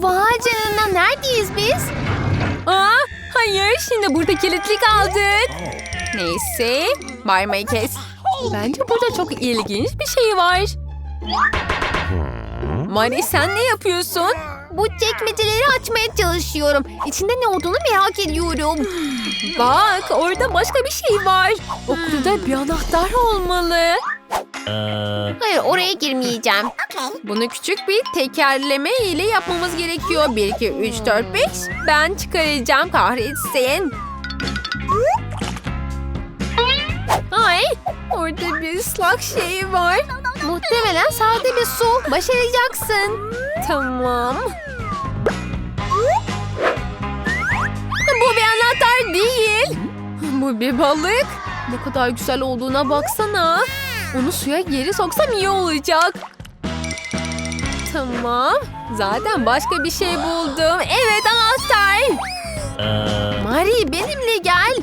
Vay canına neredeyiz biz? Aa, hayır şimdi burada kilitli kaldık. Neyse bağırmayı kes. Bence burada çok ilginç bir şey var. Mari sen ne yapıyorsun? Bu çekmeceleri açmaya çalışıyorum. İçinde ne olduğunu merak ediyorum. Bak orada başka bir şey var. O kutuda bir anahtar olmalı. Hayır oraya girmeyeceğim. Bunu küçük bir tekerleme ile yapmamız gerekiyor. 1, 2, 3, 4, 5. Ben çıkaracağım kahretsin. Ay orada bir ıslak şey var. Muhtemelen sade bir su. Başaracaksın. Tamam. Bu bir anahtar değil. Bu bir balık. Ne kadar güzel olduğuna baksana. Onu suya geri soksam iyi olacak. Tamam. Zaten başka bir şey buldum. Evet anahtar. Mari benimle gel.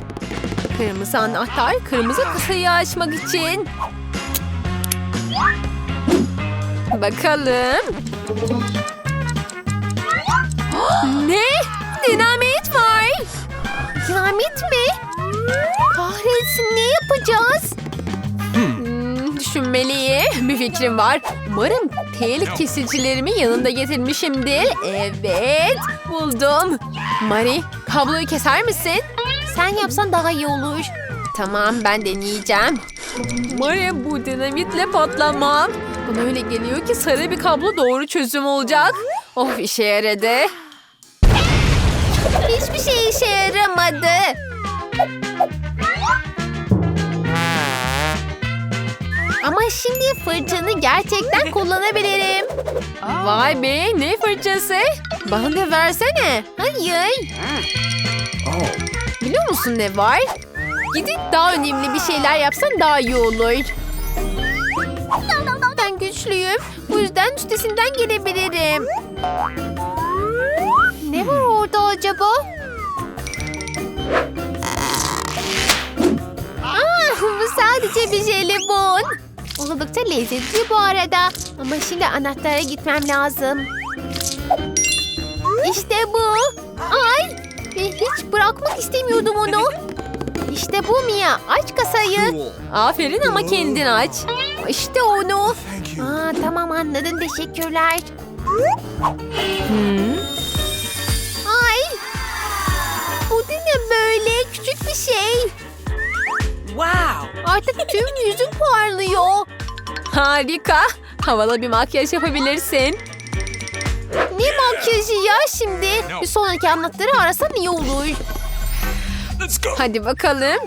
Kırmızı anahtar kırmızı kasayı açmak için. Bakalım. ne? Dinamit var. Dinamit mi? Kahretsin ne yapacağız? Düşünmeliyim. Bir fikrim var. Umarım tel kesicilerimi yanında getirmişimdir. Evet, buldum. Mari, kabloyu keser misin? Sen yapsan daha iyi olur. Tamam, ben deneyeceğim. Mari, bu dinamitle patlamam. Bana öyle geliyor ki sarı bir kablo doğru çözüm olacak. Of işe yaradı. Hiçbir şey işe yaramadı. Şimdi fırçanı gerçekten kullanabilirim. Vay be, ne fırçası? Bana da versene. Hayır. Biliyor musun ne var? Gidip daha önemli bir şeyler yapsan daha iyi olur. Ben güçlüyüm. Bu yüzden üstesinden gelebilirim. Ne var orada acaba? Aa, bu sadece bir jelibon. Oldukça lezzetli bu arada. Ama şimdi anahtara gitmem lazım. İşte bu. Ay! Ve hiç bırakmak istemiyordum onu. İşte bu Mia. Aç kasayı. Aferin ama kendin aç. İşte onu. Aa, tamam anladım. Teşekkürler. Hmm. Ay! Bu ne böyle? Küçük bir şey. Wow! Artık tüm yüzüm parlıyor. Harika. Havalı bir makyaj yapabilirsin. Ne makyajı ya şimdi? Bir sonraki anahtarı arasan iyi olur. Hadi bakalım.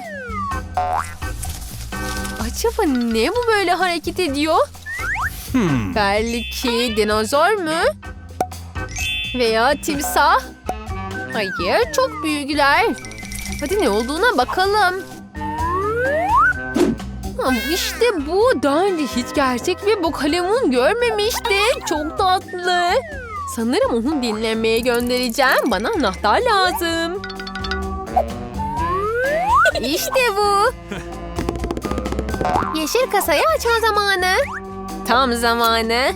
Acaba ne bu böyle hareket ediyor? Hmm. Belki dinozor mu? Veya timsah? Hayır, çok büyükler. Hadi ne olduğuna bakalım. Ha, İşte bu. Daha önce hiç gerçek bir bokalemun görmemiştim. Çok tatlı. Sanırım onu dinlemeye göndereceğim. Bana anahtar lazım. İşte bu. Yeşil kasayı açma zamanı. Tam zamanı.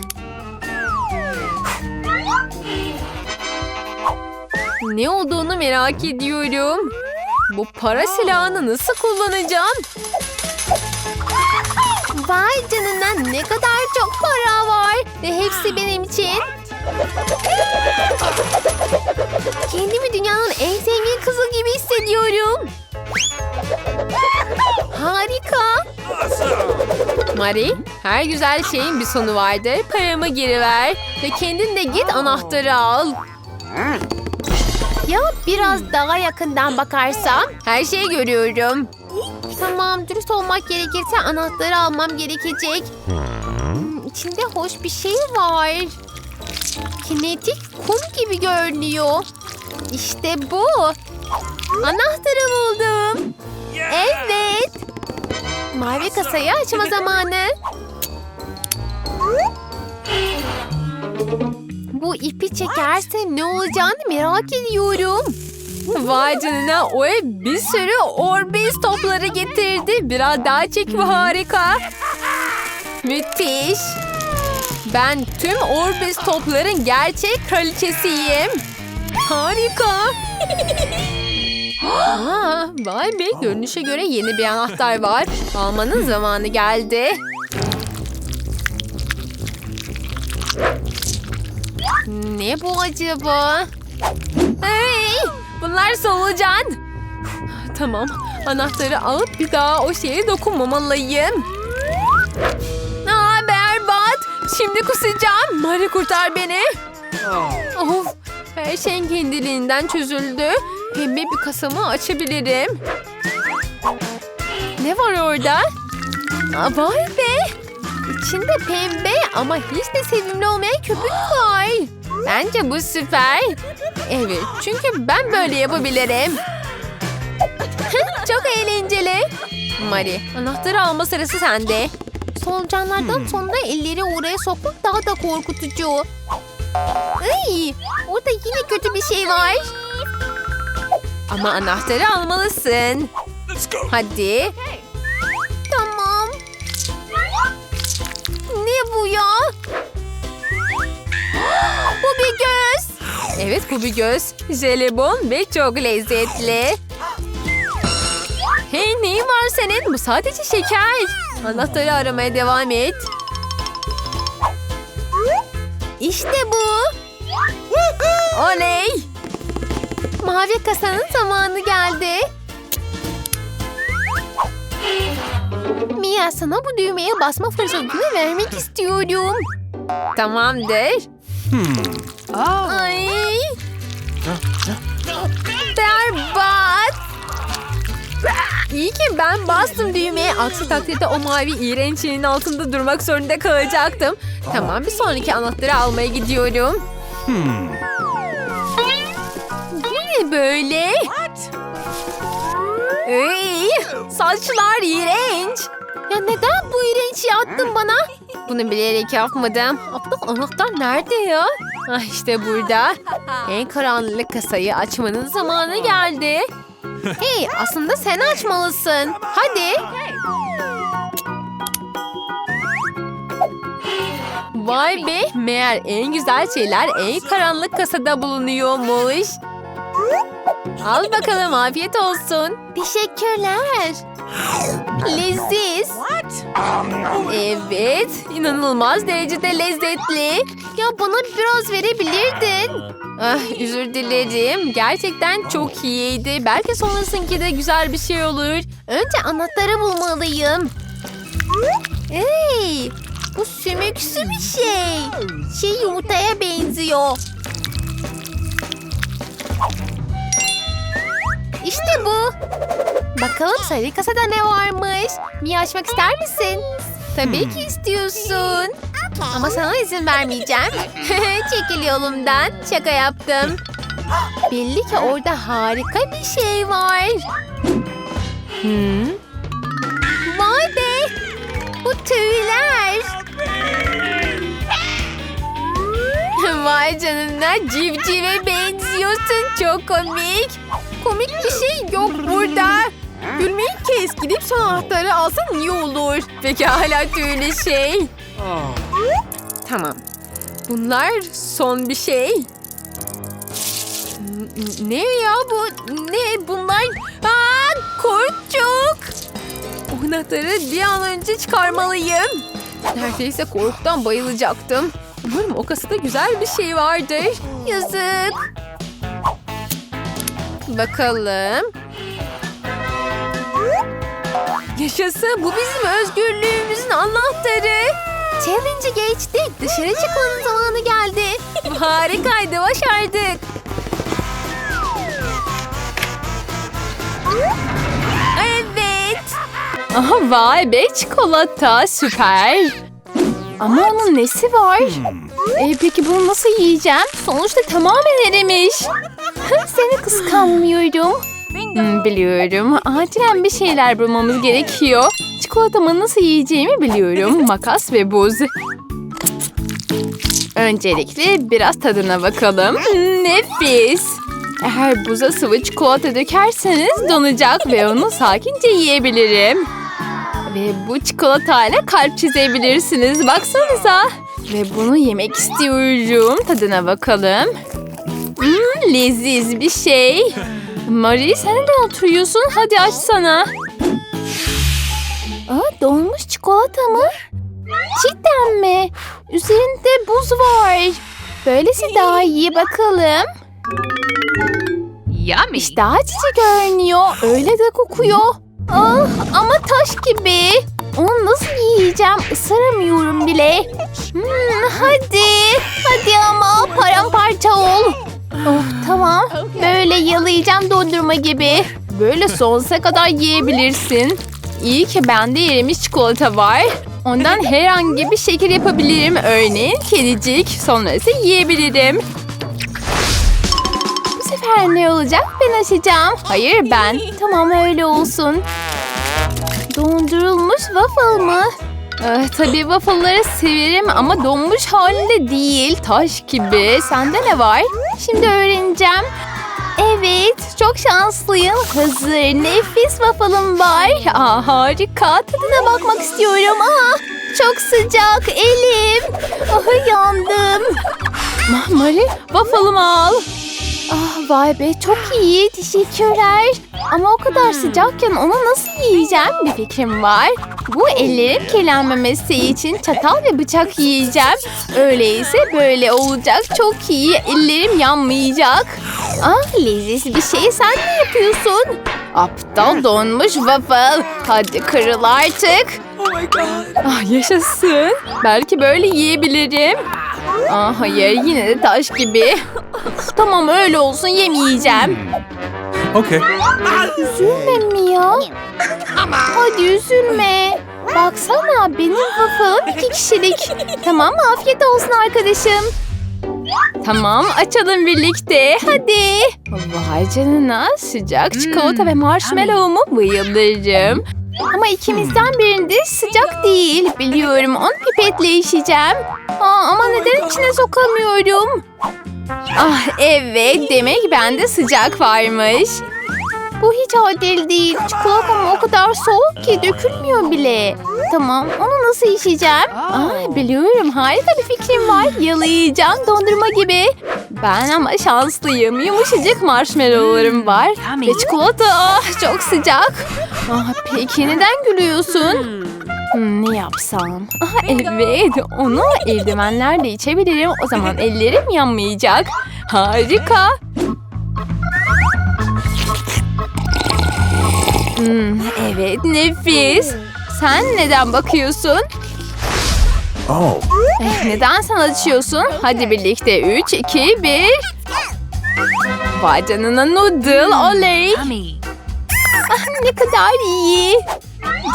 Ne olduğunu merak ediyorum. Bu para silahını nasıl kullanacağım? Vay canına ne kadar çok para var. Ve hepsi benim için. Kendimi dünyanın en zengin kızı gibi hissediyorum. Harika. Mari, her güzel şeyin bir sonu vardır. Paramı geri ver ve kendin de git anahtarı al. Ya biraz daha yakından bakarsam? Her şeyi görüyorum. Tamam dürüst olmak gerekirse anahtarı almam gerekecek. Hmm, İçinde hoş bir şey var. Kinetik kum gibi görünüyor. İşte bu. Anahtarı buldum. Evet. Mavi kasayı açma zamanı. Bu ipi çekerse ne olacağını merak ediyorum. Vay canına o ev bir sürü Orbis topları getirdi. Biraz daha çek bu harika. Müthiş. Ben tüm Orbis topların gerçek kraliçesiyim. Harika. Aa, vay be görünüşe göre yeni bir anahtar var. Almanın zamanı geldi. Ne bu acaba? Hey, bunlar solucan. Tamam, anahtarı alıp bir daha o şeye dokunmamalıyım. Aa, berbat. Şimdi kusacağım. Mari kurtar beni. Of, her şey kendiliğinden çözüldü. Pembe bir kasamı açabilirim. Ne var orada? Aa, vay be. İçinde pembe ama hiç de sevimli olmayan köpük var. Bence bu süper. Evet çünkü ben böyle yapabilirim. Çok eğlenceli. Mari anahtarı alma sırası sende. Solucanlardan sonra elleri oraya sokmak daha da korkutucu. Ay, orada yine kötü bir şey var. Ama anahtarı almalısın. Hadi. Tamam. Ne bu ya? Bu bir göz. Evet bu bir göz. Jelibon ve çok lezzetli. Hey neyin var senin? Bu sadece şeker. Anahtarı aramaya devam et. İşte bu. Oley. Mavi kasanın zamanı geldi. Mia sana bu düğmeye basma fırsatını vermek istiyorum. Tamamdır. Ay. Berbat. İyi ki ben bastım düğmeye. Aksi takdirde o mavi iğrençliğin altında durmak zorunda kalacaktım. Tamam bir sonraki anahtarı almaya gidiyorum. Bu ne böyle? Ey, saçlar iğrenç. Ya neden bu iğrençliği attın bana? Bunu bilerek yapmadım. Aptal anahtar nerede ya? Ah işte burada. En karanlık kasayı açmanın zamanı geldi. Hey aslında sen açmalısın. Hadi. Vay be meğer en güzel şeyler en karanlık kasada bulunuyormuş. Al bakalım afiyet olsun. Teşekkürler. Leziz. Evet, inanılmaz derecede lezzetli. Ya bana biraz verebilirdin. Ah, özür dilerim. Gerçekten çok iyiydi. Belki sonrasınki de güzel bir şey olur. Önce anahtarı bulmalıyım. Hey, bu sümüksü bir şey. Şey yumurtaya benziyor. İşte bu. Bakalım sarı kasada ne varmış? Mia açmak ister misin? Tabii ki istiyorsun. Ama sana izin vermeyeceğim. Çekil yolumdan. Şaka yaptım. Belli ki orada harika bir şey var. Hmm. Vay be! Bu tüyler. Vay canına civcive benziyorsun. Çok komik. Komik bir şey yok burada. Gülmeyi kes. Gidip son anahtarı alsan iyi olur. Peki hala tüylü şey. Tamam. Bunlar son bir şey. Ne ya bu? Ne bunlar? Aa, korkçuk. O anahtarı bir an önce çıkarmalıyım. Neredeyse korkudan bayılacaktım. Umarım o kasada güzel bir şey vardır. Yazık. Bakalım. Yaşasın bu bizim özgürlüğümüzün anahtarı. Challenge'ı geçtik. Dışarı çıkmanın zamanı geldi. Harikaydı başardık. Evet. Aha vay be çikolata süper. Ama onun nesi var? E, peki bunu nasıl yiyeceğim? Sonuçta tamamen erimiş. Seni kıskanmıyorum. Hmm, biliyorum. Acilen bir şeyler bulmamız gerekiyor. Çikolatamı nasıl yiyeceğimi biliyorum. Makas ve buz. Öncelikle biraz tadına bakalım. Nefis. Eğer buza sıvı çikolata dökerseniz donacak ve onu sakince yiyebilirim. Ve bu çikolatayla kalp çizebilirsiniz. Baksanıza. Ve bunu yemek istiyorum. Tadına bakalım. Hmm, leziz bir şey. Marie sen neden oturuyorsun? Hadi açsana. Aa, donmuş çikolata mı? Cidden mi? Üzerinde buz var. Böylesi daha iyi bakalım. Yummy. İşte açıcı görünüyor. Öyle de kokuyor. Ah, ama taş gibi. Onu nasıl yiyeceğim? Isıramıyorum bile. Hmm, hadi. Hadi ama paramparça ol. Oh, tamam. Böyle yalayacağım dondurma gibi. Böyle sonsuza kadar yiyebilirsin. İyi ki bende erimiş çikolata var. Ondan herhangi bir şeker yapabilirim. Örneğin kedicik. Sonra ise yiyebilirim. Bu sefer ne olacak? Ben açacağım. Hayır ben. Tamam öyle olsun. Dondurulmuş waffle mı? Eh, tabii waffle'ları severim ama donmuş halinde değil. Taş gibi. Sende ne var? Şimdi öğreneceğim. Evet, çok şanslıyım. Hazır, nefis waffle'ım var. Aa, harika. Tadına bakmak istiyorum. Aa, çok sıcak, elim. Ah, yandım. Ma- Mari, waffle'ımı al. Ah vay be çok iyi teşekkürler. Ama o kadar sıcakken onu nasıl yiyeceğim bir fikrim var. Bu ellerim kirlenmemesi için çatal ve bıçak yiyeceğim. Öyleyse böyle olacak çok iyi ellerim yanmayacak. Ah lezzetli bir şey sen ne yapıyorsun? Aptal donmuş waffle. Hadi kırıl artık. Oh my god. Ah yaşasın. Belki böyle yiyebilirim. Aa, hayır yine de taş gibi. tamam öyle olsun yemeyeceğim. Okay. Üzülme mi ya? Hadi üzülme. Baksana benim waffle'ım iki kişilik. Tamam afiyet olsun arkadaşım. Tamam açalım birlikte hadi. Vay canına sıcak çikolata ve marshmallow'umu bayılırım. Ama ikimizden birinde sıcak değil. Biliyorum onu pipetle işeceğim. Aa, ama neden içine sokamıyorum? Ah evet demek bende sıcak varmış. Bu hiç adil değil. Çikolatam o kadar soğuk ki dökülmüyor bile. Tamam onu nasıl işeceğim? Aa, biliyorum harika bir fikrim var. Yalayacağım dondurma gibi. Ben ama şanslıyım. Yumuşacık marshmallowlarım var. Ve çikolata ah, çok sıcak. Ah, peki neden gülüyorsun? Hmm, ne yapsam? Aha, evet onu eldivenlerle içebilirim. O zaman ellerim yanmayacak. Harika. Hmm, evet nefis. Sen neden bakıyorsun? Oh. Eh, neden sen açıyorsun? Hadi birlikte 3, 2, 1. Vay canına noodle oley. Yummy. Ne kadar iyi.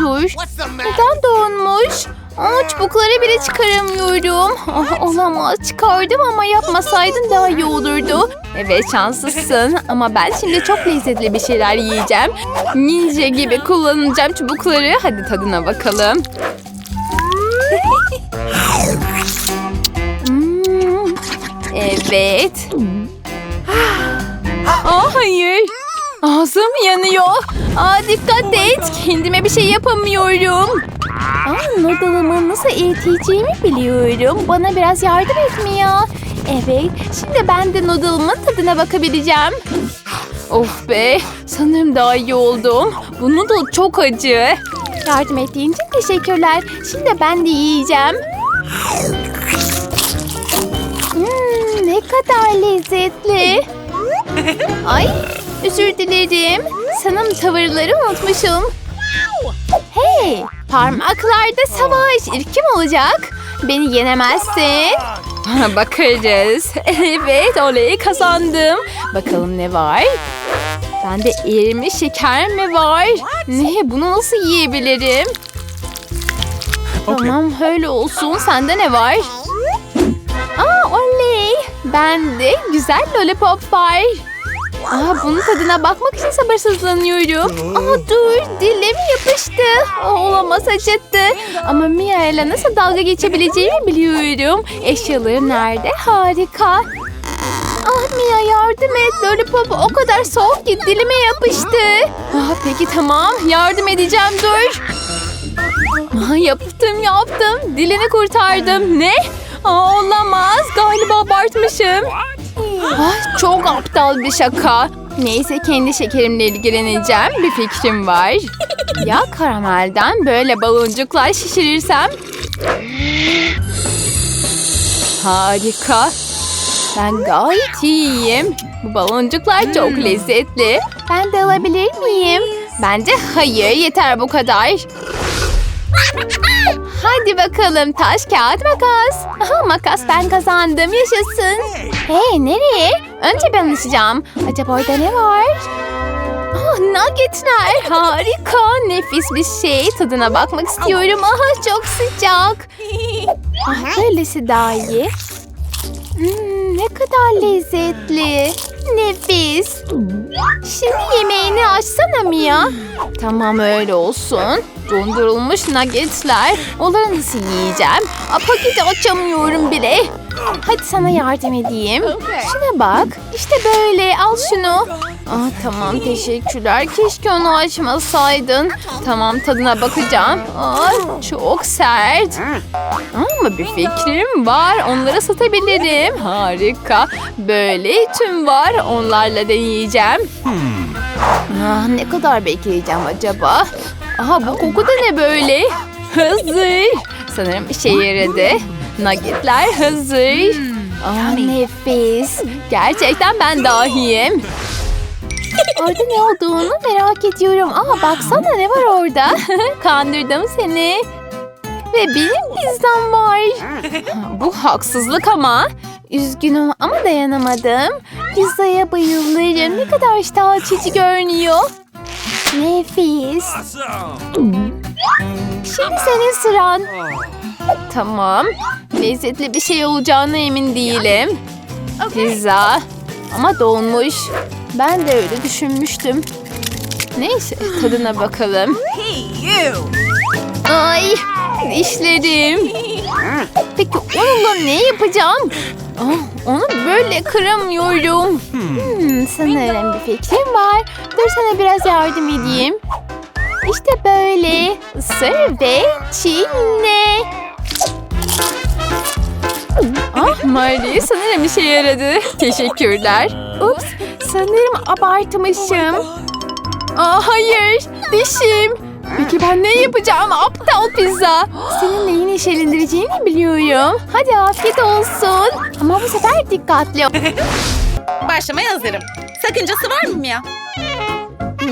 Dur. Neden donmuş? Aa, çubukları bile çıkaramıyorum. Ah, olamaz. Çıkardım ama yapmasaydın daha iyi olurdu. Evet şanslısın ama ben şimdi çok lezzetli bir şeyler yiyeceğim. Ninja gibi kullanacağım çubukları. Hadi tadına bakalım. Hmm, evet. Aa, hayır. Ağzım yanıyor. Aa, dikkat et. Kendime bir şey yapamıyorum. Aa, noodle'ımı nasıl eriteceğimi biliyorum. Bana biraz yardım etmiyor. Evet, şimdi ben de noodle'ımın tadına bakabileceğim. Of be, sanırım daha iyi oldum. Bu noodle çok acı. Yardım ettiğin için teşekkürler. Şimdi ben de yiyeceğim. Hmm, ne kadar lezzetli. Ay, özür dilerim. Sanırım tavırları unutmuşum. Hey, parmaklarda savaş. İlk kim olacak? Beni yenemezsin. Bakarız. Evet, oley kazandım. Bakalım ne var? Bende erimiş şeker mi var? Ne, bunu nasıl yiyebilirim? Okay. Tamam, öyle olsun. Sende ne var? Aa, oley. Bende güzel lollipop var. Aa, bunun tadına bakmak için sabırsızlanıyorum. Aa, dur dilim yapıştı. Aa, olamaz acıttı. Ama Mia ile nasıl dalga geçebileceğimi biliyorum. Eşyalarım nerede? Harika. Ah Mia yardım et. Lollipop o kadar soğuk ki dilime yapıştı. Ah, peki tamam yardım edeceğim dur. Ah, yaptım yaptım. Dilini kurtardım. Ne? Aa, olamaz. Galiba abartmışım. Ah, çok aptal bir şaka. Neyse kendi şekerimle ilgileneceğim. Bir fikrim var. Ya karamelden böyle baloncuklar şişirirsem? Harika. Ben gayet iyiyim. Bu baloncuklar çok lezzetli. Ben de alabilir miyim? Bence hayır yeter bu kadar. Hadi bakalım taş kağıt makas. Aha makas ben kazandım yaşasın. Hey nereye? Önce ben alışacağım. Acaba orada ne var? Ah, nuggetler harika nefis bir şey. Tadına bakmak istiyorum. Aha çok sıcak. Ah, böylesi daha iyi. Hmm, ne kadar lezzetli. Nefis. Şimdi yemeğini açsana Mia. Tamam öyle olsun. Dondurulmuş nuggetler. Onları nasıl yiyeceğim? Aa, paketi açamıyorum bile. Hadi sana yardım edeyim. Şuna bak. İşte böyle. Al şunu. Aa, tamam teşekkürler. Keşke onu açmasaydın. Tamam tadına bakacağım. Aa, çok sert. Ama bir fikrim var. Onları satabilirim. Harika. Böyle tüm var. Onlarla deneyeceğim. Ah, ne kadar bekleyeceğim acaba? Aha bu koku da ne böyle? Hazır. Sanırım işe yaradı. Nuggetler hazır. Ah, nefis. Gerçekten ben dahiyim. Orada ne olduğunu merak ediyorum. Aa baksana ne var orada. Kandırdım seni. Ve benim pizzam var. Bu haksızlık ama. Üzgünüm ama dayanamadım. Pizzaya bayılırım. Ne kadar iştah açıcı görünüyor. Nefis. Şimdi senin sıran. Tamam. Lezzetli bir şey olacağına emin değilim. Pizza. Ama donmuş. Ben de öyle düşünmüştüm. Neyse tadına bakalım. Ay dişlerim. Peki onunla ne yapacağım? Ah, onu böyle kıramıyorum. Hmm, sanırım bir fikrim var. Dur sana biraz yardım edeyim. İşte böyle. Isır ve çiğne. Ah Marley sanırım işe yaradı. Teşekkürler. Ups sanırım abartmışım. Aa, hayır dişim. Peki ben ne yapacağım aptal pizza? Senin neyini neşelendireceğini biliyorum. Hadi afiyet olsun. Ama bu sefer dikkatli ol. Başlamaya hazırım. Sakıncası var mı Mia?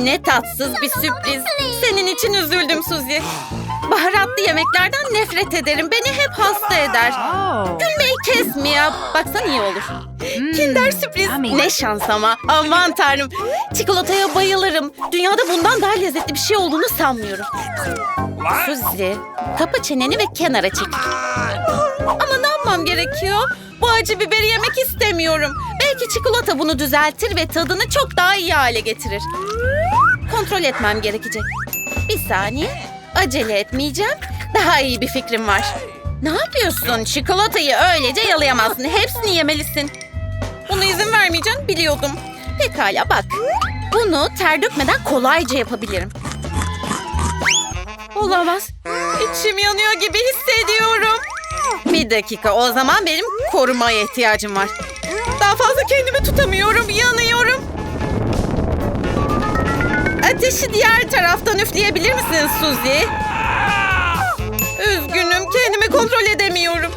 Ne tatsız bir sürpriz. Senin için üzüldüm Suzy. Baharatlı yemeklerden nefret ederim. Beni hep hasta eder. Gülmeyi kes Mia. Baksan iyi olur. Kinder sürpriz. Ne şans ama. Aman tanrım. Çikolataya bayılırım. Dünyada bundan daha lezzetli bir şey olduğunu sanmıyorum. Suzy, kapa çeneni ve kenara çekil. Ama ne yapmam gerekiyor? Bu acı biberi yemek istemiyorum. Belki çikolata bunu düzeltir ve tadını çok daha iyi hale getirir. Kontrol etmem gerekecek. Bir saniye. Acele etmeyeceğim. Daha iyi bir fikrim var. Ne yapıyorsun? Çikolatayı öylece yalayamazsın. Hepsini yemelisin. Buna izin vermeyeceğim biliyordum. Pekala bak. Bunu ter dökmeden kolayca yapabilirim. Olamaz. İçim yanıyor gibi hissediyorum. Bir dakika o zaman benim korumaya ihtiyacım var. Daha fazla kendimi tutamıyorum, yanıyorum. Ateşi diğer taraftan üfleyebilir misin Suzy? Üzgünüm, kendimi kontrol edemiyorum.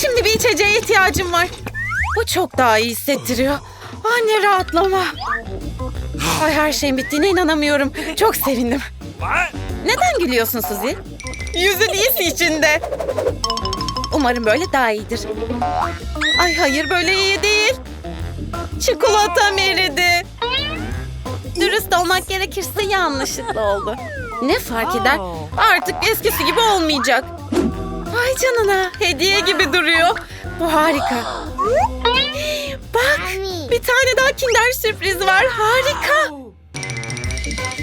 Şimdi bir içeceğe ihtiyacım var. Bu çok daha iyi hissettiriyor. Anne rahatlama. Ay her şeyin bittiğine inanamıyorum. Çok sevindim. Neden gülüyorsun Suzy? Yüzün iyisi içinde. Umarım böyle daha iyidir. Ay hayır böyle iyi değil. Çikolatam eridi. Dürüst olmak gerekirse yanlışlıkla oldu. Ne fark eder? Artık eskisi gibi olmayacak. Ay canına hediye gibi duruyor. Bu harika. Bak bir tane daha kinder sürpriz var. Harika.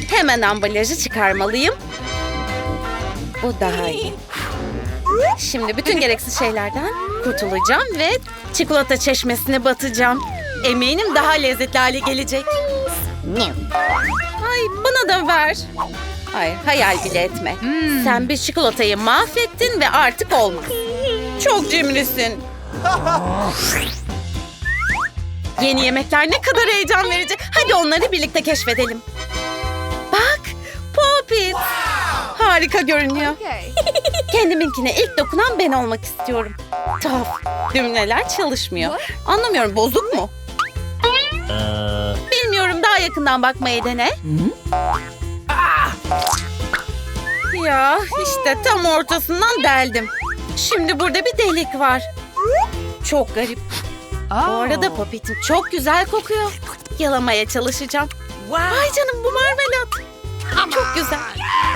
Hemen ambalajı çıkarmalıyım. Bu daha iyi. Şimdi bütün gereksiz şeylerden kurtulacağım ve çikolata çeşmesine batacağım. Eminim daha lezzetli hale gelecek. Ay bana da ver. Hayır hayal bile etme. Sen bir çikolatayı mahvettin ve artık olmaz. Çok cimrisin. Yeni yemekler ne kadar heyecan verici. Hadi onları birlikte keşfedelim. Bak, Poppet. Harika görünüyor. Kendiminkine ilk dokunan ben olmak istiyorum. Tuhaf. Düğmeler çalışmıyor. Anlamıyorum bozuk mu? Yakından bakmayı dene. Ya işte tam ortasından deldim. Şimdi burada bir delik var. Çok garip. Bu arada papetim çok güzel kokuyor. Yalamaya çalışacağım. Vay canım bu marmelat. Çok güzel.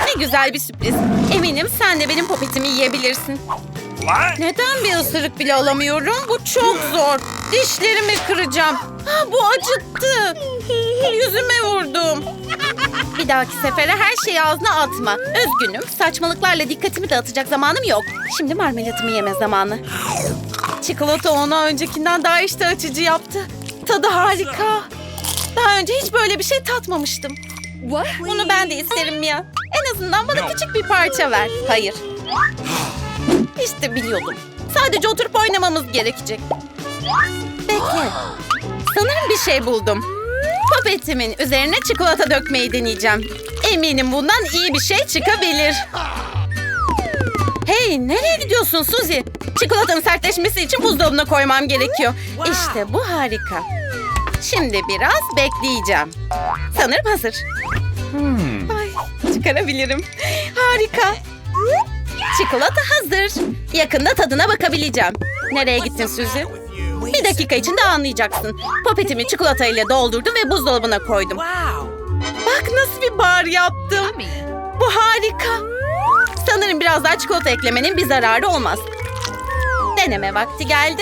Ne güzel bir sürpriz. Eminim sen de benim popetimi yiyebilirsin. Neden bir ısırık bile alamıyorum? Bu çok zor. Dişlerimi kıracağım. Ha, bu acıttı. Yüzüme vurdum. Bir dahaki sefere her şeyi ağzına atma. Üzgünüm. Saçmalıklarla dikkatimi dağıtacak zamanım yok. Şimdi marmelatımı yeme zamanı. Çikolata onu öncekinden daha iştah açıcı yaptı. Tadı harika. Daha önce hiç böyle bir şey tatmamıştım. Bunu ben de isterim Mia. En azından bana küçük bir parça ver. Hayır. İşte biliyordum. Sadece oturup oynamamız gerekecek. Bekle. Sanırım bir şey buldum. Popetimin üzerine çikolata dökmeyi deneyeceğim. Eminim bundan iyi bir şey çıkabilir. Hey nereye gidiyorsun Suzy? Çikolatanın sertleşmesi için buzdolabına koymam gerekiyor. İşte bu harika. Şimdi biraz bekleyeceğim. Sanırım hazır. Ay, çıkarabilirim. Harika. Çikolata hazır. Yakında tadına bakabileceğim. Nereye gittin Suzy? Bir dakika içinde anlayacaksın. Popetimi çikolatayla doldurdum ve buzdolabına koydum. Bak nasıl bir bar yaptım. Bu harika. Sanırım biraz daha çikolata eklemenin bir zararı olmaz. Deneme vakti geldi.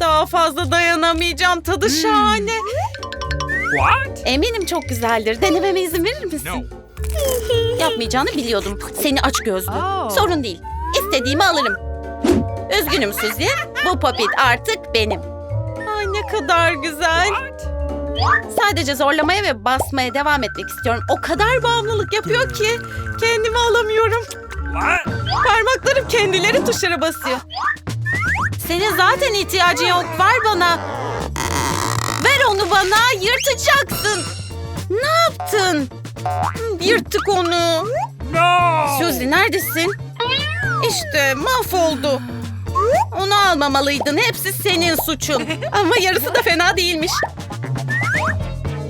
Daha fazla dayanamayacağım. Tadı şahane. What? Eminim çok güzeldir. Denememe izin verir misin? Yapmayacağını biliyordum. Seni aç gözlü. Sorun değil. İstediğimi alırım. Üzgünüm Suzy. Bu popit artık benim. Ay ne kadar güzel. Sadece zorlamaya ve basmaya devam etmek istiyorum. O kadar bağımlılık yapıyor ki kendimi alamıyorum. Parmaklarım kendileri tuşlara basıyor. Senin zaten ihtiyacın yok. Ver bana. Ver onu bana. Yırtacaksın. Ne yaptın? Yırttık onu. No! Suzy neredesin? İşte mahvoldu. Onu almamalıydın. Hepsi senin suçun. Ama yarısı da fena değilmiş.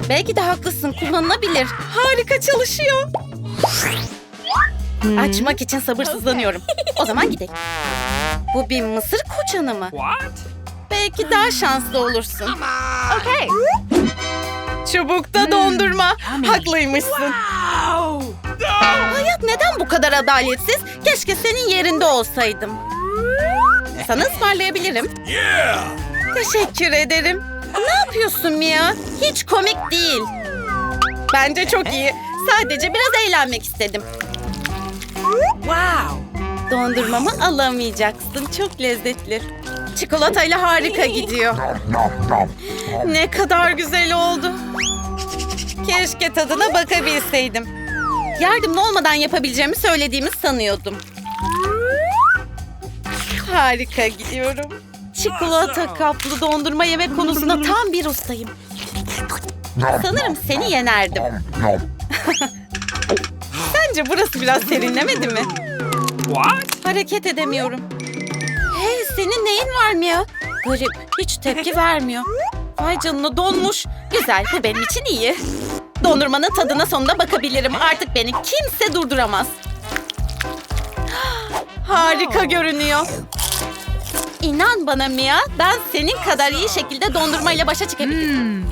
Belki de haklısın. Kullanılabilir. Harika çalışıyor. Açmak için sabırsızlanıyorum. O zaman gidelim. Bu bir mısır koçanı mı? What? Belki daha şanslı olursun. Okay. Çubukta dondurma. Haklıymışsın. Hayat neden bu kadar adaletsiz? Keşke senin yerinde olsaydım. Sana ısmarlayabilirim. Yeah! Teşekkür ederim. Ne yapıyorsun Mia? Hiç komik değil. Bence çok iyi. Sadece biraz eğlenmek istedim. Wow. Dondurmamı alamayacaksın. Çok lezzetli. Çikolatayla harika gidiyor. Ne kadar güzel oldu. Keşke tadına bakabilseydim. Yardımın olmadan yapabileceğimi söylediğimi sanıyordum. Harika gidiyorum. Çikolata kaplı dondurma yemek konusunda tam bir ustayım. Sanırım seni yenerdim. Sence burası biraz serinlemedi mi? Hareket edemiyorum. Hey senin neyin var mı ya? Garip hiç tepki vermiyor. Vay canına donmuş. Güzel bu benim için iyi. Dondurmanın tadına sonunda bakabilirim. Artık beni kimse durduramaz. Harika görünüyor. İnan bana Mia, ben senin kadar iyi şekilde dondurmayla başa çıkabilirim.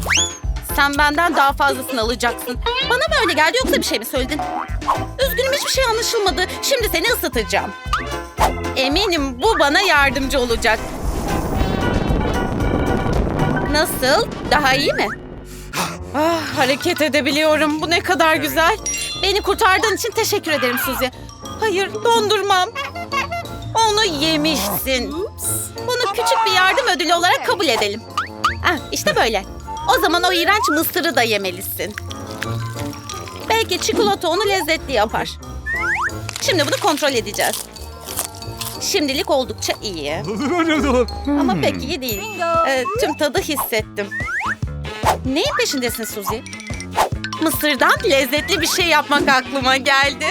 Sen benden daha fazlasını alacaksın. Bana mı öyle geldi yoksa bir şey mi söyledin? Üzgünüm hiçbir şey anlaşılmadı. Şimdi seni ısıtacağım. Eminim bu bana yardımcı olacak. Nasıl? Daha iyi mi? Ah, hareket edebiliyorum. Bu ne kadar güzel. Beni kurtardığın için teşekkür ederim Suzy. Hayır, dondurmam. Onu yemişsin. Küçük bir yardım ödülü olarak kabul edelim. Ah, işte böyle. O zaman o iğrenç mısırı da yemelisin. Belki çikolata onu lezzetli yapar. Şimdi bunu kontrol edeceğiz. Şimdilik oldukça iyi. Ama pek iyi değil. Ee, tüm tadı hissettim. Neyin peşindesin Suzy? Mısırdan lezzetli bir şey yapmak aklıma geldi.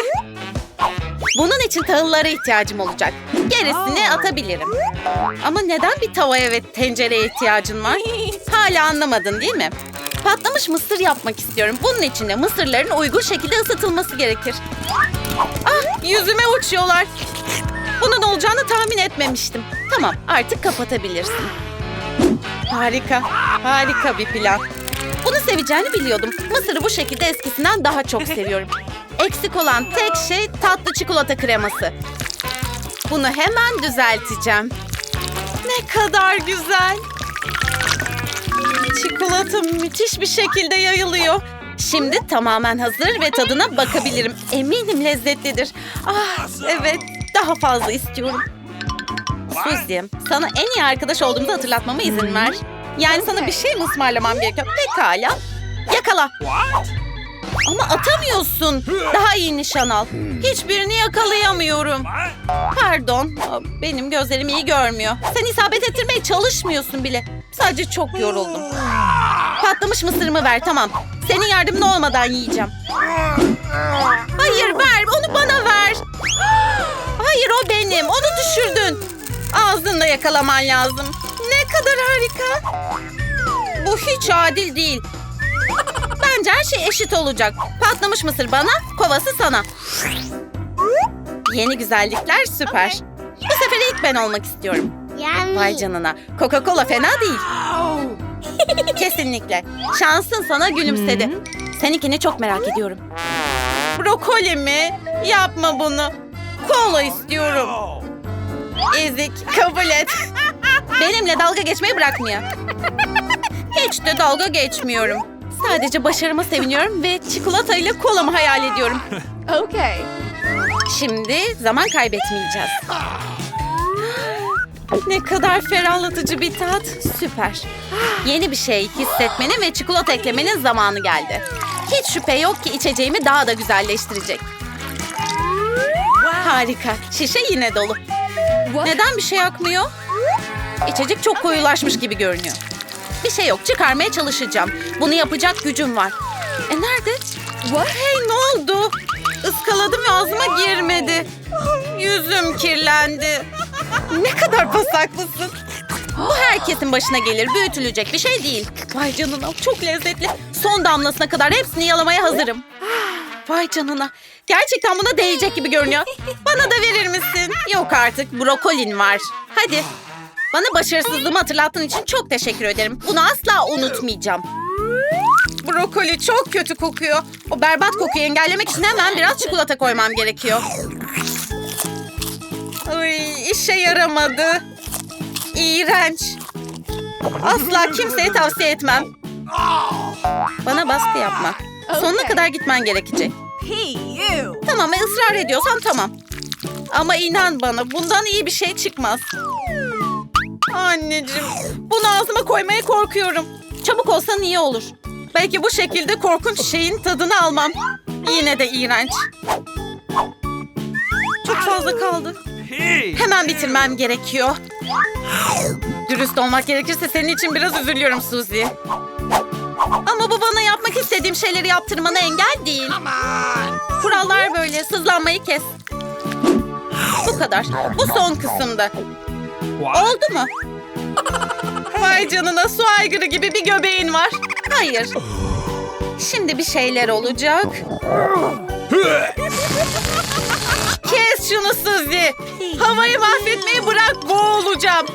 Bunun için tahıllara ihtiyacım olacak. Gerisini atabilirim. Ama neden bir tavaya ve tencereye ihtiyacın var? Hala anlamadın değil mi? Patlamış mısır yapmak istiyorum. Bunun için de mısırların uygun şekilde ısıtılması gerekir. Ah yüzüme uçuyorlar. Bunun olacağını tahmin etmemiştim. Tamam artık kapatabilirsin. Harika, harika bir plan. Bunu seveceğini biliyordum. Mısırı bu şekilde eskisinden daha çok seviyorum. Eksik olan tek şey tatlı çikolata kreması. Bunu hemen düzelteceğim. Ne kadar güzel. Çikolata müthiş bir şekilde yayılıyor. Şimdi tamamen hazır ve tadına bakabilirim. Eminim lezzetlidir. Ah evet, daha fazla istiyorum. Suzy, sana en iyi arkadaş olduğumuzu hatırlatmama izin ver. Yani sana bir şey mi ısmarlamam gerekiyor? Pekala. Yakala. What? Ama atamıyorsun. Daha iyi nişan al. Hiçbirini yakalayamıyorum. Pardon. Benim gözlerim iyi görmüyor. Sen isabet ettirmeye çalışmıyorsun bile. Sadece çok yoruldum. Patlamış mısırımı ver tamam. Senin yardımın olmadan yiyeceğim. Hayır ver onu bana ver. Hayır o benim. Onu düşürdün. Ağzınla yakalaman lazım. Ne kadar harika. Bu hiç adil değil. Bence her şey eşit olacak. Patlamış mısır bana, kovası sana. Yeni güzellikler süper. Bu sefer ilk ben olmak istiyorum. Vay canına. Coca-Cola fena değil. Kesinlikle. Şansın sana gülümsedi. Seninkini çok merak ediyorum. Brokoli mi? Yapma bunu. Kola istiyorum. Ezik, kabul et. Benimle dalga geçmeyi bırakmıyor. Hiç de dalga geçmiyorum. Sadece başarıma seviniyorum ve çikolatayla kolamı hayal ediyorum. Okay. Şimdi zaman kaybetmeyeceğiz. Ne kadar ferahlatıcı bir tat. Süper. Yeni bir şey hissetmenin ve çikolata eklemenin zamanı geldi. Hiç şüphe yok ki içeceğimi daha da güzelleştirecek. Harika. Şişe yine dolu. Neden bir şey akmıyor? İçecek çok koyulaşmış gibi görünüyor. Bir şey yok. Çıkarmaya çalışacağım. Bunu yapacak gücüm var. E nerede? Hey ne oldu? Iskaladım ve ağzıma girmedi. Yüzüm kirlendi. Ne kadar pasaklısın. Bu herkesin başına gelir. Büyütülecek bir şey değil. Vay canına çok lezzetli. Son damlasına kadar hepsini yalamaya hazırım. Vay canına. Gerçekten buna değecek gibi görünüyor. Bana da verir misin? Yok artık brokolin var. Hadi. Bana başarısızlığımı hatırlattığın için çok teşekkür ederim. Bunu asla unutmayacağım. Brokoli çok kötü kokuyor. O berbat kokuyu engellemek için hemen biraz çikolata koymam gerekiyor. Ay, işe yaramadı. İğrenç. Asla kimseye tavsiye etmem. Bana baskı yapma. Sonuna kadar gitmen gerekecek. Tamam ısrar ediyorsan tamam. Ama inan bana bundan iyi bir şey çıkmaz. Anneciğim bunu ağzıma koymaya korkuyorum. Çabuk olsan iyi olur. Belki bu şekilde korkunç şeyin tadını almam. Yine de iğrenç. Çok fazla kaldı. Hemen bitirmem gerekiyor. Dürüst olmak gerekirse senin için biraz üzülüyorum Suzy. Ama bu bana yapmak istediğim şeyleri yaptırmana engel değil. Kurallar böyle. Sızlanmayı kes. Bu kadar. Bu son kısımda. Oldu mu? Vay canına su aygırı gibi bir göbeğin var. Hayır. Şimdi bir şeyler olacak. Kes şunu Suzy. Havayı mahvetmeyi bırak boğulacağım.